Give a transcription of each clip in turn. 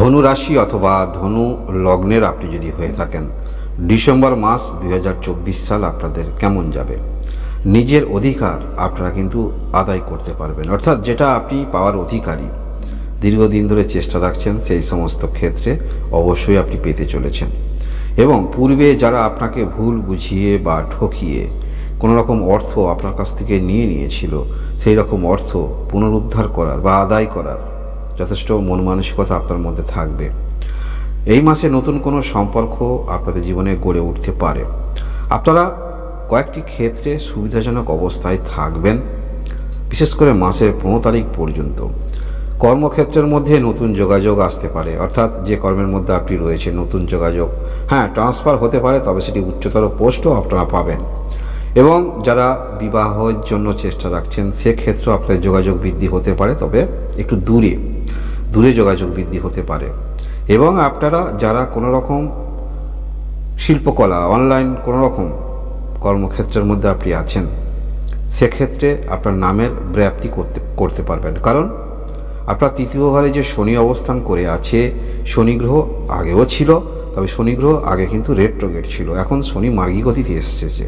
ধনু রাশি অথবা ধনু লগ্নের আপনি যদি হয়ে থাকেন, ডিসেম্বর মাস দু হাজার চব্বিশ সাল আপনাদের কেমন যাবে? নিজের অধিকার আপনারা কিন্তু আদায় করতে পারবেন। অর্থাৎ যেটা আপনি পাওয়ার অধিকারী, দীর্ঘদিন ধরে চেষ্টা রাখছেন সেই সমস্ত ক্ষেত্রে অবশ্যই আপনি পেতে চলেছেন। এবং পূর্বে যারা আপনাকে ভুল বুঝিয়ে বা ঠকিয়ে কোনো রকম অর্থ আপনার কাছ থেকে নিয়ে নিয়েছিল, সেই রকম অর্থ পুনরুদ্ধার করার বা আদায় করার যথেষ্ট মন মানসিকতা আপনার মধ্যে থাকবে। এই মাসে নতুন কোনো সম্পর্ক আপনাদের জীবনে গড়ে উঠতে পারে। আপনারা কয়েকটি ক্ষেত্রে সুবিধাজনক অবস্থায় থাকবেন, বিশেষ করে মাসের পনেরো তারিখ পর্যন্ত। কর্মক্ষেত্রের মধ্যে নতুন যোগাযোগ আসতে পারে, অর্থাৎ যে কর্মের মধ্যে আপনি রয়েছে নতুন যোগাযোগ। হ্যাঁ ট্রান্সফার হতে পারে, তবে সেটি উচ্চতর পোস্টও আপনারা পাবেন। এবং যারা বিবাহের জন্য চেষ্টা রাখছেন, সেক্ষেত্রেও আপনাদের যোগাযোগ বৃদ্ধি হতে পারে, তবে একটু দূরে। দূরে যোগাযোগ বৃদ্ধি হতে পারে। এবং আপনারা যারা কোনো রকম শিল্পকলা অনলাইন কোনো রকম কর্মক্ষেত্রের মধ্যে আপনি আছেন, সেক্ষেত্রে আপনার নামের ব্যাপ্তি করতে করতে পারবেন। কারণ আপনার তৃতীয় ঘরে যে শনি অবস্থান করে আছে, শনি গ্রহ আগেও ছিল, তবে শনি গ্রহ আগে কিন্তু রেড রেট্রোগেট ছিল। এখন শনি মার্গী গতিতে এসেছে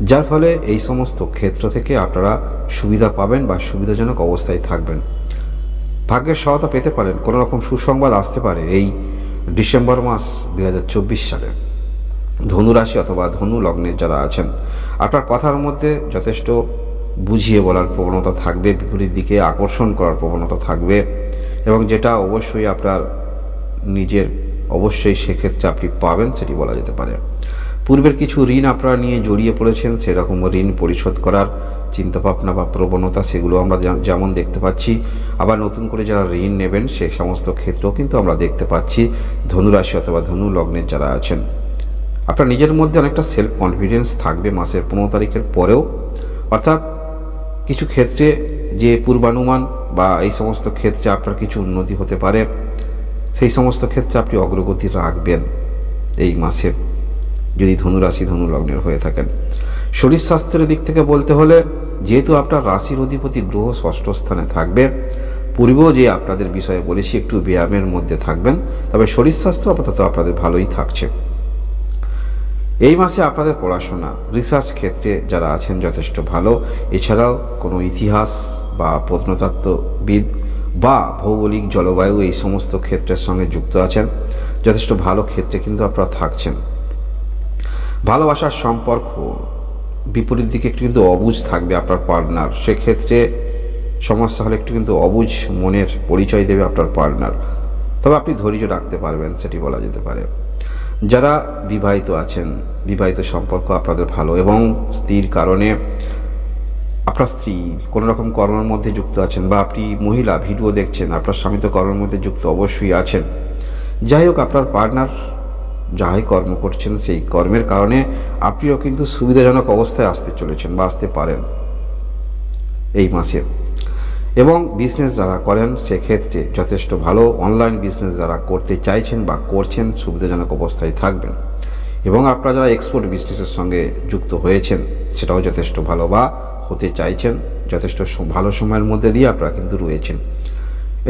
যার ফলে এই সমস্ত ক্ষেত্র থেকে আপনারা সুবিধা পাবেন বা সুবিধাজনক অবস্থায় থাকবেন। ভাগ্যের সহায়তা পেতে পারেন, কোনো রকম সুসংবাদ আসতে পারে এই ডিসেম্বর মাস দু হাজার চব্বিশ সালে। ধনু রাশি অথবা ধনু লগ্নে যারা আছেন, আপনার কথার মধ্যে যথেষ্ট বুঝিয়ে বলার প্রবণতা থাকবে, বিপরীত দিকে আকর্ষণ করার প্রবণতা থাকবে এবং যেটা অবশ্যই আপনার নিজের অবশ্যই সেক্ষেত্রে আপনি পাবেন, সেটি বলা যেতে পারে। পূর্বের কিছু ঋণ আপনারা নিয়ে জড়িয়ে পড়েছেন, সেরকম ঋণ পরিশোধ করার চিন্তাভাবনা বা প্রবণতা সেগুলো আমরা যেমন দেখতে পাচ্ছি। আবার নতুন করে যারা ঋণ নেবেন, সে সমস্ত ক্ষেত্রেও কিন্তু আমরা দেখতে পাচ্ছি ধনুরাশি অথবা ধনু লগ্নের যারা আছেন। আপনার নিজের মধ্যে অনেকটা সেলফ কনফিডেন্স থাকবে মাসের পনেরো তারিখের পরেও। অর্থাৎ কিছু ক্ষেত্রে যে পূর্বানুমান বা এই সমস্ত ক্ষেত্রে আপনার কিছু উন্নতি হতে পারে, সেই সমস্ত ক্ষেত্রে আপনি অগ্রগতি রাখবেন এই মাসে। যদি ধনুরাশি ধনু লগ্নের হয়ে থাকেন। শরীর স্বাস্থ্যের দিক থেকে বলতে হলে, যেহেতু আপনার রাশির অধিপতি গ্রহ ষষ্ঠ স্থানে থাকবে পূর্বেও যে আপনাদের বিষয়ে বলেছি, একটু ব্যায়ামের মধ্যে থাকবেন, তবে শরীর স্বাস্থ্য আপাতত আপনাদের ভালোই থাকছে। এই মাসে আপনাদের পড়াশোনা, রিসার্চ ক্ষেত্রে যারা আছেন যথেষ্ট ভালো। এছাড়াও কোনো ইতিহাস বা প্রত্নতত্ত্ববিদ বা ভৌগোলিক জলবায়ু এই সমস্ত ক্ষেত্রের সঙ্গে যুক্ত আছেন, যথেষ্ট ভালো ক্ষেত্রে কিন্তু আপনারা থাকছেন। ভালোবাসার সম্পর্ক বিপরীত দিকে একটু কিন্তু অবুজ থাকবে আপনার পার্টনার। সেক্ষেত্রে সমস্যা হলে একটু কিন্তু অবুঝ মনের পরিচয় দেবে আপনার পার্টনার। তবে আপনি ধৈর্য রাখতে পারবেন, সেটি বলা যেতে পারে। যারা বিবাহিত আছেন, বিবাহিত সম্পর্ক আপনাদের ভালো এবং স্ত্রীর কারণে আপনার স্ত্রী কোনো রকম কর্মের মধ্যে যুক্ত আছেন বা আপনি মহিলা, ভিডিও দেখছেন, আপনার স্বামী তো কর্মের মধ্যে যুক্ত অবশ্যই আছেন। যাই হোক, আপনার পার্টনার যাই কর্ম করছেন, সেই কর্মের কারণে আপনিও কিন্তু সুবিধাজনক অবস্থায় আসতে চলেছেন বা আসতে পারেন এই মাসে। এবং বিজনেস যারা করেন, সেক্ষেত্রে যথেষ্ট ভালো অনলাইন বিজনেস যারা করতে চাইছেন বা করছেন, সুবিধাজনক অবস্থায় থাকবেন। এবং আপনারা যারা এক্সপোর্ট বিজনেসের সঙ্গে যুক্ত হয়েছেন, সেটাও যথেষ্ট ভালো বা হতে চাইছেন, যথেষ্ট ভালো সময়ের মধ্যে দিয়ে আপনারা কিন্তু রয়েছেন।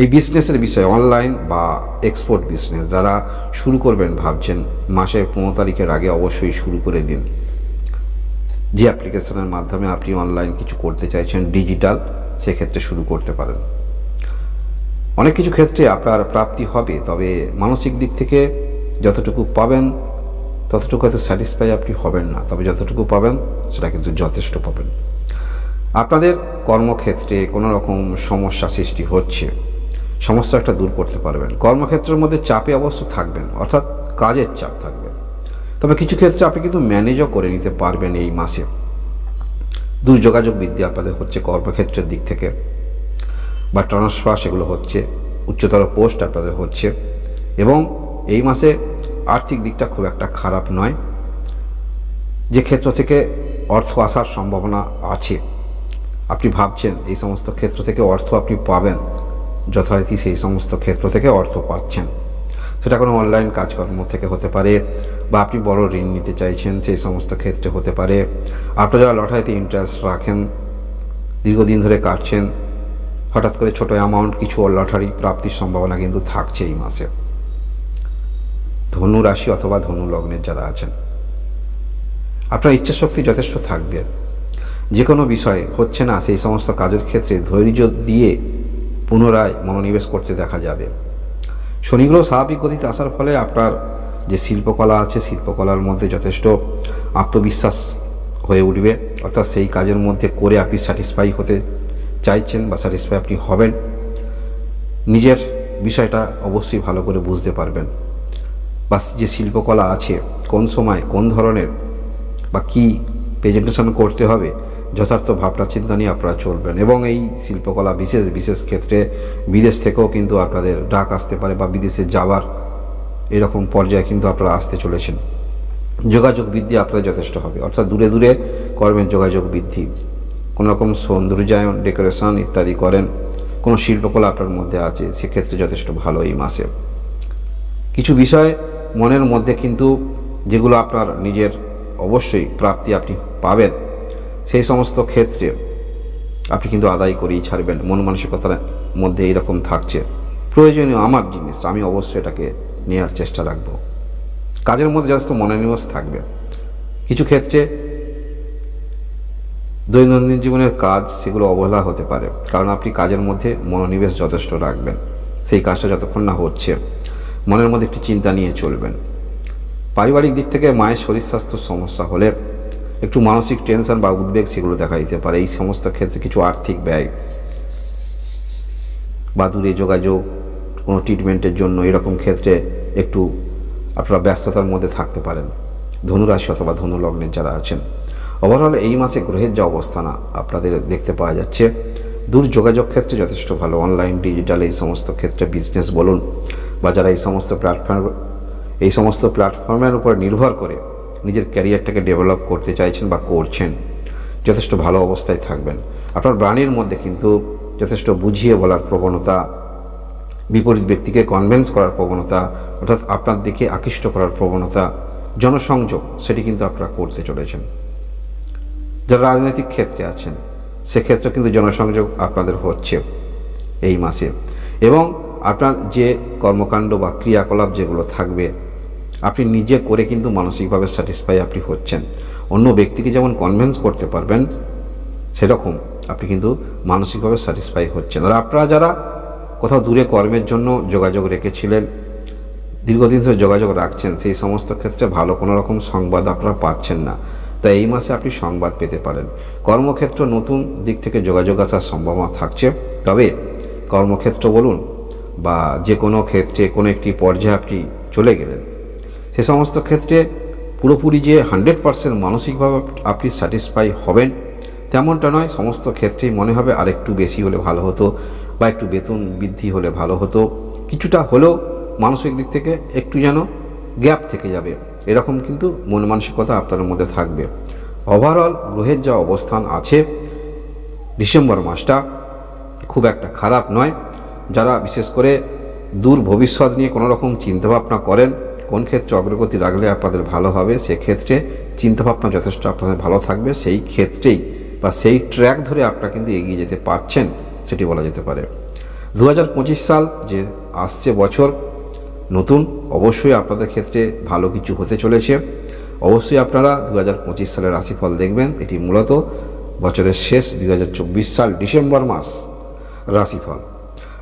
এই বিজনেসের বিষয়ে অনলাইন বা এক্সপোর্ট বিজনেস যারা শুরু করবেন ভাবছেন, মাসের পনেরো তারিখের আগে অবশ্যই শুরু করে দিন। যে অ্যাপ্লিকেশনের মাধ্যমে আপনি অনলাইন কিছু করতে চাইছেন ডিজিটাল সেক্ষেত্রে শুরু করতে পারেন। অনেক কিছু ক্ষেত্রে আপনার প্রাপ্তি হবে, তবে মানসিক দিক থেকে যতটুকু পাবেন, ততটুকু হয়তো স্যাটিসফাই আপনি হবেন না, তবে যতটুকু পাবেন, সেটা কিন্তু যথেষ্ট পাবেন। আপনাদের কর্মক্ষেত্রে কোনো রকম সমস্যা সৃষ্টি হচ্ছে। সমস্যা একটা দূর করতে পারবেন। কর্মক্ষেত্রের মধ্যে চাপে অবশ্য থাকবেন, অর্থাৎ কাজের চাপ থাকবে। তবে কিছু ক্ষেত্রে আপনি কিন্তু ম্যানেজও করে নিতে পারবেন এই মাসে। দুর্যোগাযোগ বৃদ্ধি আপনাদের হচ্ছে কর্মক্ষেত্রের দিক থেকে, বা ট্রান্সফার সেগুলো হচ্ছে, উচ্চতর পোস্ট আপনাদের হচ্ছে, এবং এই মাসে আর্থিক দিকটা খুব একটা খারাপ নয়। যে ক্ষেত্র থেকে অর্থ আসার সম্ভাবনা আছে, আপনি ভাবছেন এই সমস্ত ক্ষেত্র থেকে অর্থ আপনি পাবেন। যথারীতি সেই সমস্ত ক্ষেত্র থেকে অর্থ পাচ্ছেন। সেটা কোনো অনলাইন কাজকর্ম থেকে হতে পারে বা আপনি বড় ঋণ নিতে চাইছেন, সেই সমস্ত ক্ষেত্রে হতে পারে। আপনারা যারা লটারিতে ইন্টারেস্ট রাখেন, দীর্ঘদিন ধরে কাটছেন, হঠাৎ করে ছোট অ্যামাউন্ট কিছু লটারি প্রাপ্তির সম্ভাবনা কিন্তু থাকছে এই মাসে। ধনু রাশি অথবা ধনু লগ্নের যারা আছেন, আপনার ইচ্ছাশক্তি যথেষ্ট থাকবে। যে কোনো বিষয়ে, হচ্ছে না, সেই সমস্ত কাজের ক্ষেত্রে ধৈর্য দিয়ে পুনরায় মনোনিবেশ করতে দেখা যাবে। শনিগ্রহ স্বাভাবিক গতিতে আসার ফলে আপনার যে শিল্পকলা আছে, শিল্পকলার মধ্যে যথেষ্ট আত্মবিশ্বাস হয়ে উঠবে। অর্থাৎ সেই কাজের মধ্যে করে আপনি স্যাটিসফাই হতে চাইছেন বা স্যাটিসফাই আপনি হবেন। নিজের বিষয়টা অবশ্যই ভালো করে বুঝতে পারবেন। বা যে শিল্পকলা আছে, কোন সময় কোন ধরনের বা কি প্রেজেন্টেশন করতে হবে যথার্থ ভাবনা চিন্তা নিয়ে আপনারা চলবেন। এবং এই শিল্পকলা বিশেষ বিশেষ ক্ষেত্রে বিদেশ থেকেও কিন্তু আপনাদের ডাক আসতে পারে বা বিদেশে যাওয়ার এরকম পর্যায়ে কিন্তু আপনারা আসতে চলেছেন। যোগাযোগ বৃদ্ধি আপনাদের যথেষ্ট হবে। অর্থাৎ দূরে দূরে কর্মের যোগাযোগ বৃদ্ধি। কোনো রকম সৌন্দর্যায়ন, ডেকোরেশন ইত্যাদি করেন, কোনো শিল্পকলা আপনার মধ্যে আছে, সেক্ষেত্রে যথেষ্ট ভালো এই মাসে। কিছু বিষয় মনের মধ্যে কিন্তু যেগুলো আপনার নিজের অবশ্যই প্রাপ্তি আপনি পাবেন। সেই সমস্ত ক্ষেত্রে আপনি কিন্তু আদায় করেই ছাড়বেন। মন মানসিকতার মধ্যে এরকম থাকছে। প্রয়োজনীয় আমার জিনিস, আমি অবশ্যই এটাকে নেওয়ার চেষ্টা রাখব। কাজের মধ্যে যথেষ্ট মনোনিবেশ থাকবে। কিছু ক্ষেত্রে দৈনন্দিন জীবনের কাজ সেগুলো অবহেলা হতে পারে, কারণ আপনি কাজের মধ্যে মনোনিবেশ যথেষ্ট রাখবেন। সেই কাজটা যতক্ষণ না হচ্ছে, মনের মধ্যে একটি চিন্তা নিয়ে চলবেন। পারিবারিক দিক থেকে মায়ের শরীর স্বাস্থ্য সমস্যা হলে একটু মানসিক টেনশন বা উদ্বেগ সেগুলো দেখা দিতে পারে। এই সমস্ত ক্ষেত্রে কিছু আর্থিক ব্যয় বা দূরে যোগাযোগ, কোনো ট্রিটমেন্টের জন্য এরকম ক্ষেত্রে একটু আপনারা ব্যস্ততার মধ্যে থাকতে পারেন। ধনুরাশি অথবা ধনু লগ্নের যারা আছেন ওভারঅল এই মাসে গ্রহের যা অবস্থান আপনাদের দেখতে পাওয়া যাচ্ছে। দূর যোগাযোগ ক্ষেত্রে যথেষ্ট ভালো। অনলাইন ডিজিটাল এই সমস্ত ক্ষেত্রে বিজনেস বলুন বা যারা এই সমস্ত প্ল্যাটফর্ম এই সমস্ত প্ল্যাটফর্মের উপর নির্ভর করে নিজের ক্যারিয়ারটাকে ডেভেলপ করতে চাইছেন বা করছেন, যথেষ্ট ভালো অবস্থায় থাকবেন। আপনার প্রাণীর মধ্যে কিন্তু যথেষ্ট বুঝিয়ে বলার প্রবণতা, বিপরীত ব্যক্তিকে কনভেন্স করার প্রবণতা, অর্থাৎ আপনার দিকে আকৃষ্ট করার প্রবণতা, জনসংযোগ, সেটি কিন্তু আপনারা করতে চলেছেন। যারা রাজনৈতিক ক্ষেত্রে আছেন সেক্ষেত্রে কিন্তু জনসংযোগ আপনাদের হচ্ছে এই মাসে। এবং আপনার যে কর্মকাণ্ড বা ক্রিয়াকলাপ যেগুলো থাকবে আপনি নিজে করে কিন্তু মানসিকভাবে স্যাটিসফাই আপনি হচ্ছেন। অন্য ব্যক্তিকে যেমন কনভিন্স করতে পারবেন, সেরকম আপনি কিন্তু মানসিকভাবে স্যাটিসফাই হচ্ছেন। আর আপনারা যারা কোথাও দূরে কর্মের জন্য যোগাযোগ রেখেছিলেন, দীর্ঘদিন ধরে যোগাযোগ রাখছেন, সেই সমস্ত ক্ষেত্রে ভালো কোনো রকম সংবাদ আপনারা পাচ্ছেন না। তাই এই মাসে আপনি সংবাদ পেতে পারেন। কর্মক্ষেত্র নতুন দিক থেকে যোগাযোগ আসার সম্ভাবনা থাকছে। তবে কর্মক্ষেত্র বলুন বা যে কোনো ক্ষেত্রে কোনো একটি পর্যায়ে আপনি চলে গেলেন সে সমস্ত ক্ষেত্রে পুরোপুরি যে হান্ড্রেড পারসেন্ট মানসিকভাবে আপনি স্যাটিসফাই হবেন, তেমনটা নয়, সমস্ত ক্ষেত্রেই মনে হবে আরেকটু বেশি হলে ভালো হতো বা একটু বেতন বৃদ্ধি হলে ভালো হতো। কিছুটা হলেও মানসিক দিক থেকে একটু যেন গ্যাপ থেকে যাবে। এরকম কিন্তু মন মানসিকতা আপনার মধ্যে থাকবে। ওভারঅল গ্রহের যা অবস্থান আছে, ডিসেম্বর মাসটা খুব একটা খারাপ নয়। যারা বিশেষ করে দূর ভবিষ্যৎ নিয়ে কোনো রকম চিন্তাভাবনা করেন কোন ক্ষেত্রে অগ্রগতি রাখলে আপনাদের ভালো হবে, সেক্ষেত্রে চিন্তাভাবনা যথেষ্ট আপনাদের ভালো থাকবে। সেই ক্ষেত্রেই বা সেই ট্র্যাক ধরে আপনারা কিন্তু এগিয়ে যেতে পারছেন, সেটি বলা যেতে পারে। দু হাজার পঁচিশ সাল যে আসছে বছর, নতুন, অবশ্যই আপনাদের ক্ষেত্রে ভালো কিছু হতে চলেছে। অবশ্যই আপনারা দু হাজার পঁচিশ সালের রাশিফল দেখবেন। এটি মূলত বছরের শেষ দু হাজার চব্বিশ সাল ডিসেম্বর মাস রাশিফল।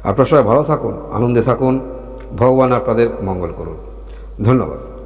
আপনারা সবাই ভালো থাকুন, আনন্দে থাকুন। ভগবান আপনাদের মঙ্গল করুন। ধন্যবাদ।